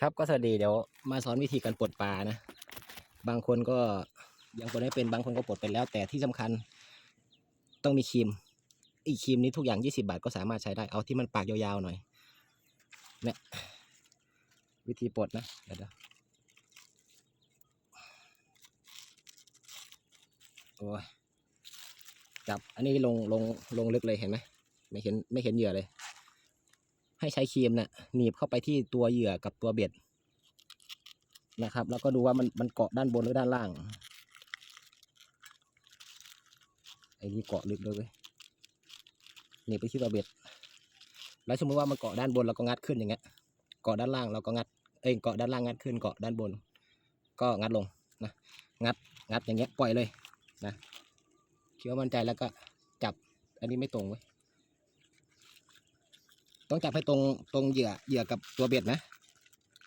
ครับก็สวัสดีเดี๋ยวมาสอนวิธีการปลดปลานะ บางคนก็ยังปลดไม่เป็นบางคนก็ปลดเป็นแล้ว แต่ที่สำคัญต้องมีครีมอีกครีมนี้ทุกอย่าง 20 บาทก็สามารถใช้ได้เอาที่มันปากยาวๆหน่อยเนี่ยวิธีปลดนะเดี๋ยวโอ้ยจับอันนี้ลงลงลงลึกเลยเห็นไหมไม่เห็นไม่เห็นเหยื่อเลย ให้ใช้ครีมนะ่ะหนีบเข้าไปที่ตัวเหยื่อกับตัวเบ็ดนะครับ แล้วก็ดูว่ามันมันเกาะด้านบนหรือด้านล่าง ไอ้นี่เกาะลึกเลยเว้ยหนีบไปที่ตัวเบ็ด แล้วสมมติว่ามันเกาะด้านบนเราก็งัดขึ้นอย่างเงี้ย เกาะด้านล่างเราก็งัด เอ้ยเกาะด้านล่างงัดขึ้น เกาะด้านบน ก็งัดลงนะ งัด งัดอย่างเงี้ยปล่อยเลยนะคิดว่ามั่นใจแล้วก็จับ อันนี้ไม่ตรงเว้ย ต้องจับให้ตรงตรงเหยื่อเหยื่อกับตัวเบ็ดนะ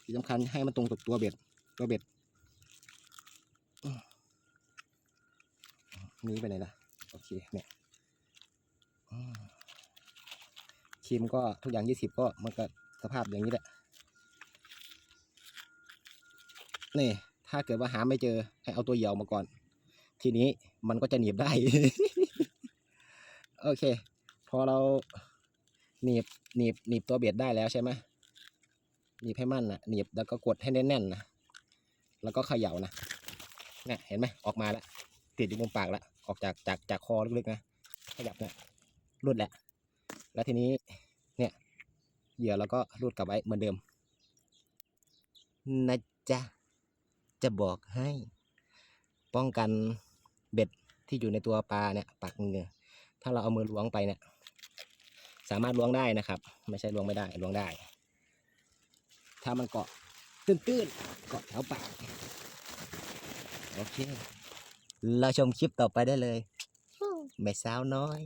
ที่สำคัญให้มันตรงกับตัวเบ็ด ตัวเบ็ดนี้ไปไหนล่ะโอเคเนี่ยอืมครีมก็ทุกอย่างยี่สิบก็มันก็สภาพอย่างนี้แหละนี่ ถ้าเกิดว่าหาไม่เจอให้เอาตัวเหยี่ยวมาก่อน ทีนี้มันก็จะหนีบได้ โอเค พอเรา หนีบหนีบหนีบตัวเบ็ดได้แล้วใช่ไหมหนีบให้มั่นนะหนีบแล้วก็กดให้แน่นๆนะแล้วก็เขย่านะเนี่ยเห็นไหมออกมาแล้วติดอยู่มุมปากแล้วออกจากจากจากคอลึกๆนะขยับเนี่ยรุดแหละ แล้วทีนี้เนี่ยเหยื่อเราก็รูดกลับไว้เหมือนเดิมนะจ๊ะจะบอกให้ ป้องกันเบ็ดที่อยู่ในตัวปลาเนี่ยปากมือถ้าเราเอามือล้วงไปเนี่ย สามารถล้วงได้นะครับ ไม่ใช่ล้วงไม่ได้ล้วงได้ ถ้ามันเกาะตื้นๆเกาะแถวปากโอเค เราชมคลิปต่อไปได้เลยแม่สาวน้อย